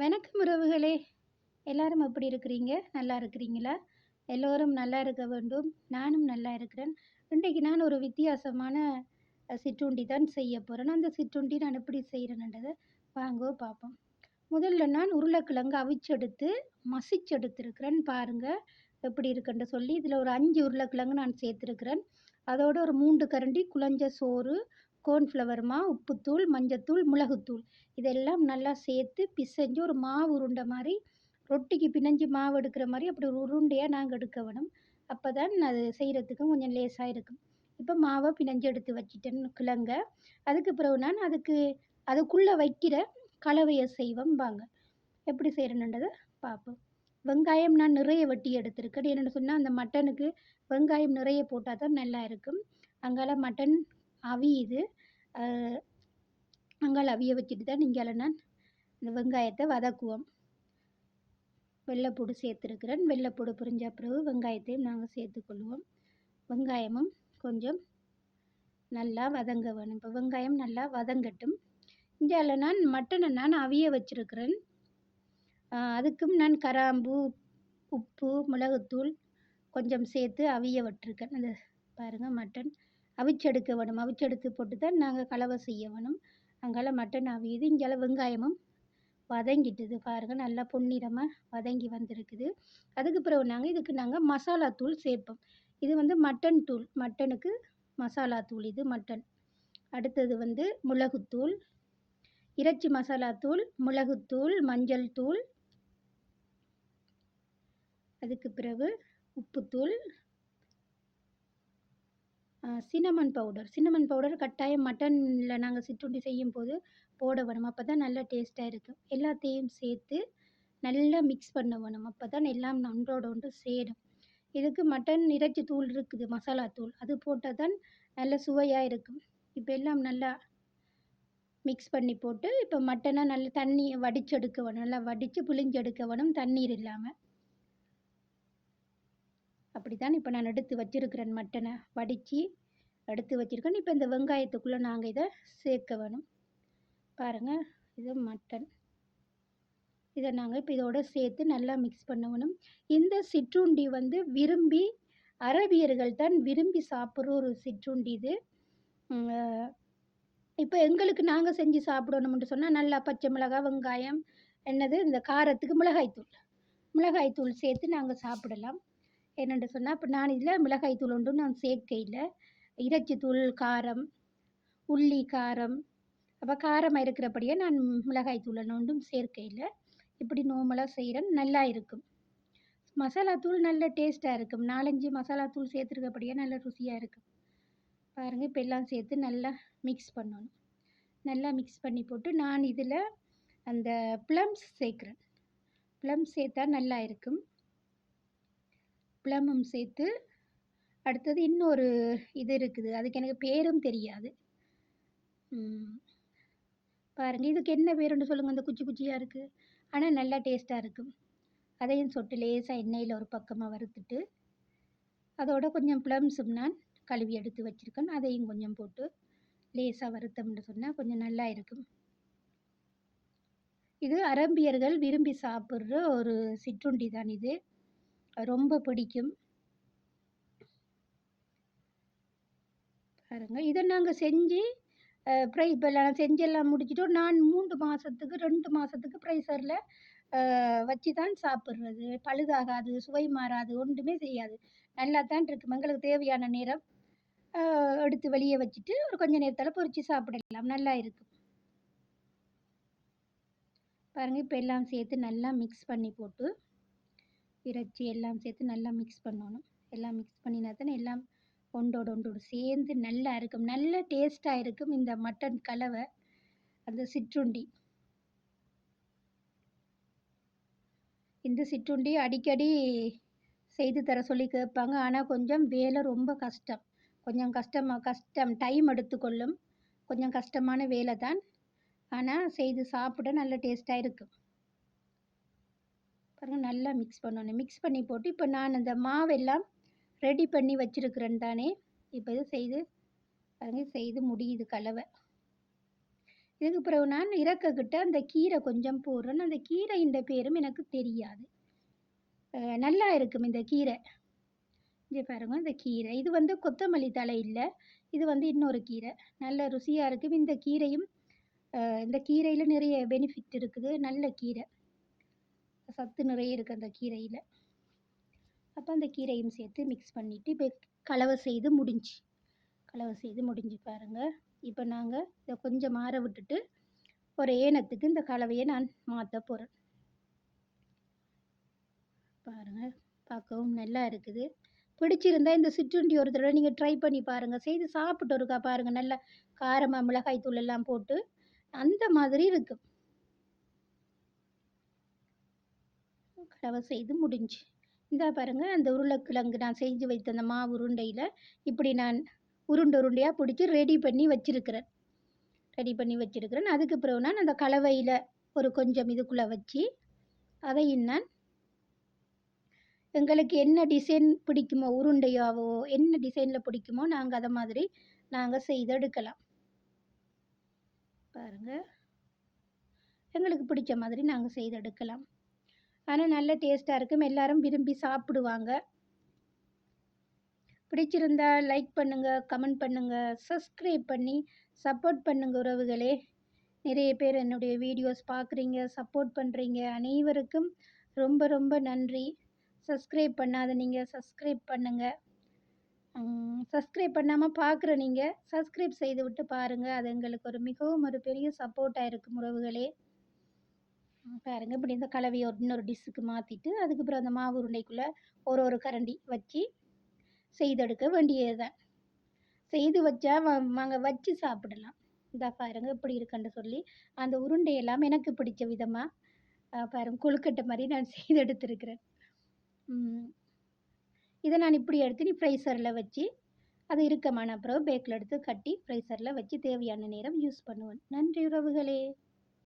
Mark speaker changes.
Speaker 1: வணக்கம் உறவுகளே. எல்லாரும் எப்படி இருக்கிறீங்க? நல்லா இருக்கிறீங்களா? எல்லோரும் நல்லா இருக்க வேண்டும். நானும் நல்லா இருக்கிறேன். இன்றைக்கு நான் ஒரு வித்தியாசமான சிற்றுண்டி தான் செய்ய போகிறேன் அந்த சிற்றுண்டி நான் எப்படி செய்கிறேன்ன்றதை வாங்கோ பார்ப்போம் முதல்ல நான் உருளைக்கிழங்கு அவிச்செடுத்து மசிச்செடுத்துருக்கிறேன் பாருங்கள் எப்படி இருக்குன்னு சொல்லி இதில் ஒரு அஞ்சு உருளைக்கிழங்கு நான் சேர்த்துருக்கிறேன். அதோட ஒரு மூன்று கரண்டி குழஞ்ச சோறு கோர்ன்ஃப்ளவர் மா உப்புத்தூள் மஞ்சத்தூள் மிளகுத்தூள். இதெல்லாம் நல்லா சேர்த்து பிசைஞ்சு ஒரு மாவு உருண்டை மாதிரி ரொட்டிக்கு பிணைஞ்சு மாவு எடுக்கிற மாதிரி அப்படி ஒரு உருண்டையாக நாங்கள் எடுக்க வேணும். அப்போ தான் அது செய்கிறதுக்கும் கொஞ்சம் லேசாக இருக்கும். இப்போ மாவை பிணைஞ்சு எடுத்து வச்சுட்டேன்னு கிழங்க. அதுக்கு பிறகு நான் அதுக்கு அதுக்குள்ளே வைக்கிற கலவையை செய்வோம் வாங்க எப்படி செய்கிறேன்ன்றதை பார்ப்போம். வெங்காயம் நான் நிறைய வெட்டி எடுத்திருக்கேன். என்னென்னு சொன்னால் அந்த மட்டனுக்கு வெங்காயம் நிறைய போட்டால் தான் நல்லா இருக்கும். அங்கால மட்டன் அவியுது. அஹ் அங்கால அவிய வச்சுட்டு தான் இங்கால நான் இந்த வெங்காயத்தை வதக்குவோம். வெள்ளைப்பூடு சேர்த்துருக்கிறேன். வெள்ளைப்பூடு புரிஞ்ச பிறகு வெங்காயத்தையும் நாங்கள் சேர்த்துக்கொள்வோம். வெங்காயமும் கொஞ்சம் நல்லா வதங்க வேணும். இப்போ வெங்காயம் நல்லா வதங்கட்டும். இந்தியாவில் நான் மட்டனை நான் அவிய வச்சுருக்கிறேன். அதுக்கும் நான் கராம்பு உப்பு மிளகுத்தூள் கொஞ்சம் சேர்த்து அவிய விட்டுருக்கேன். அந்த பாருங்கள் மட்டன் அவிச்செடுக்க வேணும். அவிச்செடுத்து போட்டு தான் நாங்கள் கலவை செய்ய வேணும். அங்கால மட்டன் அவியுது. இங்கால வெங்காயமும் வதங்கிட்டுது பாருங்கள் நல்லா பொன்னிறமாக வதங்கி வந்திருக்குது. அதுக்கு பிறகு நாங்கள் இதுக்கு நாங்கள் மசாலா தூள் சேர்ப்போம். இது வந்து மட்டன் தூள். மட்டனுக்கு மசாலா தூள். இது மட்டன். அடுத்தது வந்து மிளகுத்தூள் இறைச்சி மசாலா தூள் மிளகுத்தூள் மஞ்சள் தூள். அதுக்கு பிறகு உப்புத்தூள் சின்னமன் பவுடர். சின்னமன் பவுடர் கட்டாயம் மட்டனில் நாங்கள் சிற்றுண்டி செய்யும் போது போட வேணும். அப்போ தான் நல்லா டேஸ்ட்டாக இருக்கும். எல்லாத்தையும் சேர்த்து நல்லா மிக்ஸ் பண்ண வேணும். அப்போ தான் எல்லாம் ஒன்றோட ஒன்று சேரும். இதுக்கு மட்டன் இறைச்சி தூள் இருக்குது மசாலா தூள். அது போட்டால் தான் நல்ல சுவையாக இருக்கும். இப்போ எல்லாம் நல்லா மிக்ஸ் பண்ணி போட்டு இப்போ மட்டனை நல்லா தண்ணி வடிச்செடுக்க வேணும். நல்லா வடித்து புளிஞ்செடுக்க வேணும். தண்ணீர் இல்லாமல் அப்படி தான் இப்போ நான் எடுத்து வச்சிருக்கிறேன் மட்டனை. வடித்து எடுத்து வச்சுருக்கோம். இப்போ இந்த வெங்காயத்துக்குள்ளே நாங்கள் இதை சேர்க்க வேணும். பாருங்கள் இது மட்டன் இதை நாங்கள் இப்போ இதோட சேர்த்து நல்லா மிக்ஸ் பண்ண வேணும். இந்த சிற்றுண்டி வந்து விரும்பி அரபியர்கள் தான் விரும்பி சாப்பிட்ற ஒரு சிற்றுண்டி இது. இப்போ எங்களுக்கு நாங்கள் செஞ்சு சாப்பிடணும்னு சொன்னால் நல்லா பச்சை மிளகாய் வெங்காயம் என்னது இந்த காரத்துக்கு மிளகாய்த்தூள் மிளகாய்த்தூள் சேர்த்து நாங்கள் சாப்பிடலாம். என்னென்று சொன்னால் இப்போ நான் இதில் மிளகாய்த்தூள் ஒன்றும் நான் சேர்க்கையில் இறைச்சி தூள் காரம் உள்ளி காரம். அப்போ காரமாக இருக்கிறபடியே நான் மிளகாய் தூளை ஒன்றும் சேர்க்கையில் இப்படி நார்மலாக செய்கிறேன் நல்லா இருக்கும். மசாலாத்தூள் நல்ல டேஸ்ட்டாக இருக்கும். நாலஞ்சு மசாலாத்தூள் சேர்த்துருக்கப்படியே நல்ல ருசியாக இருக்கும். பாருங்கள் இப்போ எல்லாம் சேர்த்து நல்லா மிக்ஸ் பண்ணணும். நல்லா மிக்ஸ் பண்ணி போட்டு நான் இதில் அந்த ப்ளம்ஸ் சேர்க்குறேன். ப்ளம்ஸ் சேர்த்தா நல்லா இருக்கும். ப்ளம்மும் சேர்த்து அடுத்தது இன்னொரு இது இருக்குது. அதுக்கு எனக்கு பேரும் தெரியாது. பாருங்கள் பாருங்க இதுக்கு என்ன பேருன்னு சொல்லுங்கள் அந்த குச்சி குச்சியாக இருக்குது ஆனால் நல்லா டேஸ்ட்டாக இருக்கும். அதையும் சொட்டு லேசாக எண்ணெயில் ஒரு பக்கமாக வறுத்துட்டு அதோட கொஞ்சம் ப்ளம்ஸும் நான் கழுவி எடுத்து வச்சுருக்கேன். அதையும் கொஞ்சம் போட்டு லேசாக வறுத்தம்னு சொன்னால் கொஞ்சம் நல்லா இருக்கும். இது அரம்பியர்கள் விரும்பி சாப்பிட்ற ஒரு சிற்றுண்டி தான் இது. ரொம்ப பிடிக்கும். பாருங்க. இதை நாங்கள் செஞ்சு ப்ரை இப்போ நான் செஞ்செல்லாம் முடிச்சிட்டோம் நான் மூன்று மாதத்துக்கு ரெண்டு மாதத்துக்கு ப்ரைஸரில் வச்சு தான் சாப்பிட்றது. பழுதாகாது சுவை மாறாது ஒன்றுமே செய்யாது. நல்லா தான் இருக்கும் எங்களுக்கு தேவையான நேரம் எடுத்து வெளியே வச்சுட்டு ஒரு கொஞ்ச நேரத்தில் பொறிச்சு சாப்பிடலாம். நல்லா இருக்கும் பாருங்கள் இப்போ எல்லாம் சேர்த்து நல்லா மிக்ஸ் பண்ணி போட்டு இறைச்சி எல்லாம் சேர்த்து நல்லா மிக்ஸ் பண்ணணும். எல்லாம் மிக்ஸ் பண்ணினா தானே எல்லாம் ஒன்றோட ஒன்றோடு சேர்ந்து நல்லா இருக்கும். நல்ல டேஸ்ட்டாக இருக்கும் இந்த மட்டன் கலவை. அந்த சிற்றுண்டி. இந்த சிற்றுண்டி அடிக்கடி செய்து தர சொல்லி கேட்பாங்க. ஆனால் கொஞ்சம் வேலை ரொம்ப கஷ்டம். கொஞ்சம் கஷ்டமாக கஷ்டம் டைம் எடுத்துக்கொள்ளும். கொஞ்சம் கஷ்டமான வேலை தான். ஆனால் செய்து சாப்பிட நல்ல டேஸ்ட்டாக இருக்கும். பாருங்கள் நல்லா மிக்ஸ் பண்ணணும் மிக்ஸ் பண்ணி போட்டு இப்போ நான் அந்த மாவெல்லாம் ரெடி பண்ணி வச்சுருக்கிறேன் தானே இப்போ இது செய்து பாருங்க செய்து முடியுது கலவை. இதுக்கு பிறகு நான் இறக்கக்கிட்ட அந்த கீரை கொஞ்சம் போடுறேன் அந்த கீரையின் பேரும் எனக்கு தெரியாது. நல்லா இருக்கும் இந்த கீரை. இங்கே பாருங்க இந்த கீரை. இது வந்து கொத்தமல்லி தழை இல்லை. இது வந்து இன்னொரு கீரை. நல்ல ருசியாக இருக்கும். இந்த கீரையும் இந்த கீரையில் நிறைய பெனிஃபிட் இருக்குது. நல்ல கீரை. சத்து நிறைய இருக்குது அந்த கீரையில். அப்போ அந்த கீரையும் சேர்த்து மிக்ஸ் பண்ணிவிட்டு இப்போ கலவை செய்து முடிஞ்சு. கலவை செய்து முடிஞ்சு பாருங்கள் இப்போ நாங்கள் இதை கொஞ்சம் மாற விட்டுட்டு ஒரு ஏனத்துக்கு இந்த கலவையை நான் மாற்ற போகிறேன் பாருங்கள் பார்க்கவும் நல்லா இருக்குது. பிடிச்சிருந்தா இந்த சிற்றுண்டி ஒரு தடவை நீங்கள் ட்ரை பண்ணி பாருங்கள் செய்து சாப்பிட்டு இருக்கா பாருங்கள் நல்லா காரமாக மிளகாய் தூள் எல்லாம் போட்டு அந்த மாதிரி இருக்கும் கலவை செய்து முடிஞ்சு. இந்தா பாருங்க அந்த உருளைக்கிழங்கு நான் செஞ்சு வைத்த அந்த மாவு உருண்டையில் இப்படி நான் உருண்டை உருண்டையாக பிடிச்சி ரெடி பண்ணி வச்சுருக்கிறேன். ரெடி பண்ணி வச்சுருக்கிறேன். அதுக்கு பிறகு நான் அந்த கலவையில் ஒரு கொஞ்சம் இதுக்குள்ளே வச்சு அதையும் நான் எங்களுக்கு என்ன டிசைன் பிடிக்குமோ உருண்டையாவோ என்ன டிசைனில் பிடிக்குமோ நாங்கள் அதை மாதிரி நாங்கள் செய்து எடுக்கலாம் பாருங்கள் எங்களுக்கு பிடிச்ச மாதிரி நாங்கள் செய்து எடுக்கலாம் ஆனால் நல்ல டேஸ்ட்டாக இருக்கும். எல்லாரும் விரும்பி சாப்பிடுவாங்க. பிடிச்சிருந்தா லைக் பண்ணுங்கள் கமெண்ட் பண்ணுங்கள் சப்ஸ்கிரைப் பண்ணி சப்போர்ட் பண்ணுங்கள் உறவுகளே. நிறைய பேர் என்னுடைய வீடியோஸ் பார்க்குறீங்க சப்போர்ட் பண்ணுறீங்க அனைவருக்கும் ரொம்ப ரொம்ப நன்றி. சப்ஸ்கிரைப் பண்ணாத நீங்கள் சப்ஸ்கிரைப் பண்ணுங்கள் சப்ஸ்கிரைப் பண்ணாமல் பார்க்குற நீங்கள் சப்ஸ்கிரைப் செய்து விட்டு பாருங்கள் அது எங்களுக்கு ஒரு மிகவும் ஒரு பெரிய சப்போர்ட்டாக இருக்கும் உறவுகளே. பாருங்க. இப்படி இந்த கலவையை ஒரு இன்னொரு டிஷ்ஷுக்கு மாற்றிட்டு அதுக்கப்புறம் அந்த மாவு உருண்டைக்குள்ளே ஒரு ஒரு கரண்டி வச்சு செய்தெடுக்க வேண்டியது தான் செய்து வச்சா நாங்கள் வச்சு சாப்பிடலாம். இந்த பாருங்க இப்படி இருக்குன்னு சொல்லி அந்த உருண்டையெல்லாம் எனக்கு பிடிச்ச விதமாக பாருங்க கொழுக்கட்டை மாதிரி நான் செய்தெடுத்துருக்கிறேன். இதை நான் இப்படி எடுத்து நீ ஃப்ரைசரில் வச்சு அது இருக்கமான அப்புறம் பேக்கில் எடுத்து கட்டி ஃப்ரைசரில் வச்சு தேவையான நேரம் யூஸ் பண்ணுவேன். நன்றி உறவுகளே.